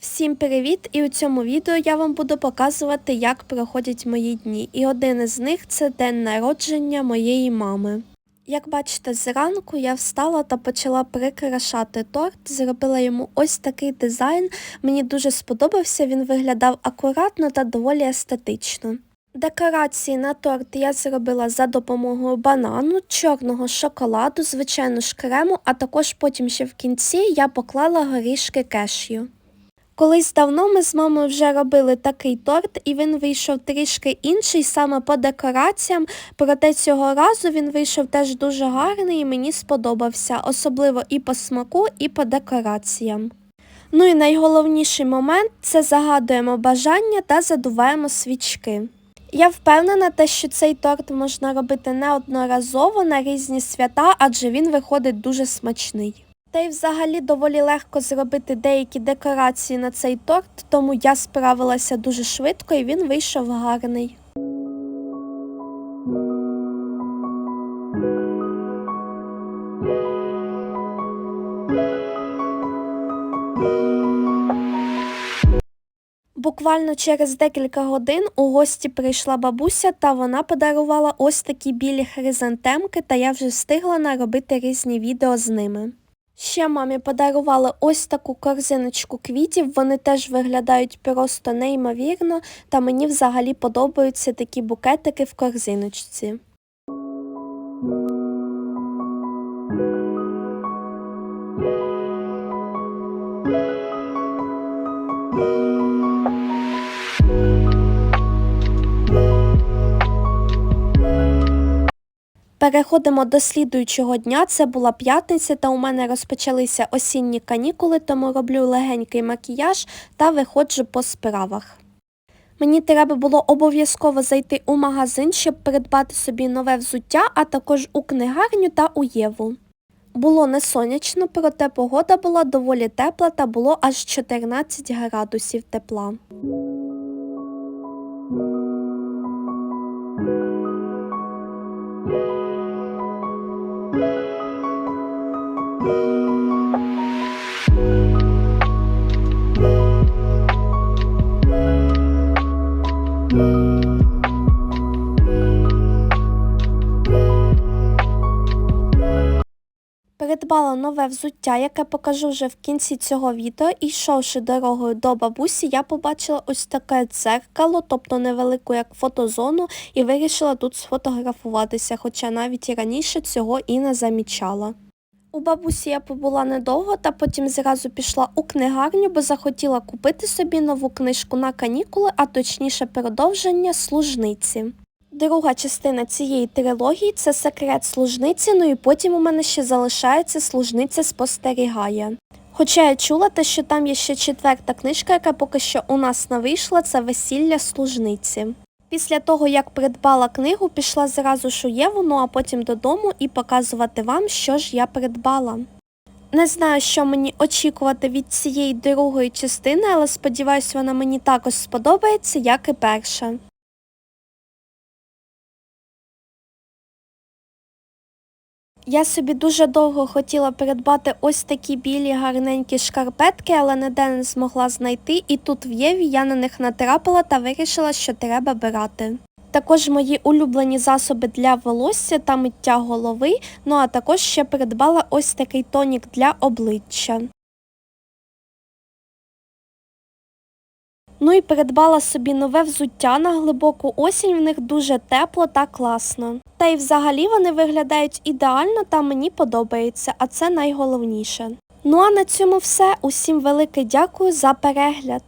Всім привіт! І у цьому відео я вам буду показувати, як проходять мої дні. І один із них це день народження моєї мами. Як бачите, зранку я встала та почала прикрашати торт, зробила йому ось такий дизайн. Мені дуже сподобався, він виглядав акуратно та доволі естетично. Декорації на торт я зробила за допомогою банану, чорного шоколаду, звичайно ж крему, а також потім ще в кінці я поклала горішки кешю. Колись давно ми з мамою вже робили такий торт, і він вийшов трішки інший саме по декораціям, проте цього разу він вийшов теж дуже гарний і мені сподобався, особливо і по смаку, і по декораціям. Ну і найголовніший момент це загадуємо бажання та задуваємо свічки. Я впевнена, те, що цей торт можна робити неодноразово на різні свята, адже він виходить дуже смачний. Та й взагалі доволі легко зробити деякі декорації на цей торт, тому я справилася дуже швидко і він вийшов гарний. Буквально через декілька годин у гості прийшла бабуся, та вона подарувала ось такі білі хризантемки, та я вже встигла наробити різні відео з ними. Ще мамі подарували ось таку корзиночку квітів, вони теж виглядають просто неймовірно, та мені взагалі подобаються такі букетики в корзиночці. Переходимо до слідуючого дня. Це була п'ятниця, та у мене розпочалися осінні канікули, тому роблю легенький макіяж та виходжу по справах. Мені треба було обов'язково зайти у магазин, щоб придбати собі нове взуття, а також у книгарню та у Єву. Було не сонячно, проте погода була доволі тепла та було аж 14 градусів тепла. Придбала нове взуття, яке покажу вже в кінці цього відео. І йшовши дорогою до бабусі, я побачила ось таке дзеркало, тобто невелику як фотозону, і вирішила тут сфотографуватися, хоча навіть і раніше цього і не замічала. У бабусі я побула недовго, та потім зразу пішла у книгарню, бо захотіла купити собі нову книжку на канікули, а точніше продовження служниці. Друга частина цієї трилогії це секрет служниці, ну і потім у мене ще залишається служниця спостерігає. Хоча я чула те, що там є ще четверта книжка, яка поки що у нас не вийшла, це весілля служниці. Після того, як придбала книгу, пішла зразу ж у Єву, ну а потім додому і показувати вам, що ж я придбала. Не знаю, що мені очікувати від цієї другої частини, але сподіваюся, вона мені також сподобається, як і перша. Я собі дуже довго хотіла придбати ось такі білі гарненькі шкарпетки, але ніде не змогла знайти, і тут в Єві я на них натрапила та вирішила, що треба брати. Також мої улюблені засоби для волосся та миття голови, ну а також ще придбала ось такий тонік для обличчя. Ну і придбала собі нове взуття на глибоку осінь, в них дуже тепло та класно. Та й взагалі вони виглядають ідеально та мені подобається, а це найголовніше. Ну а на цьому все. Усім велике дякую за перегляд.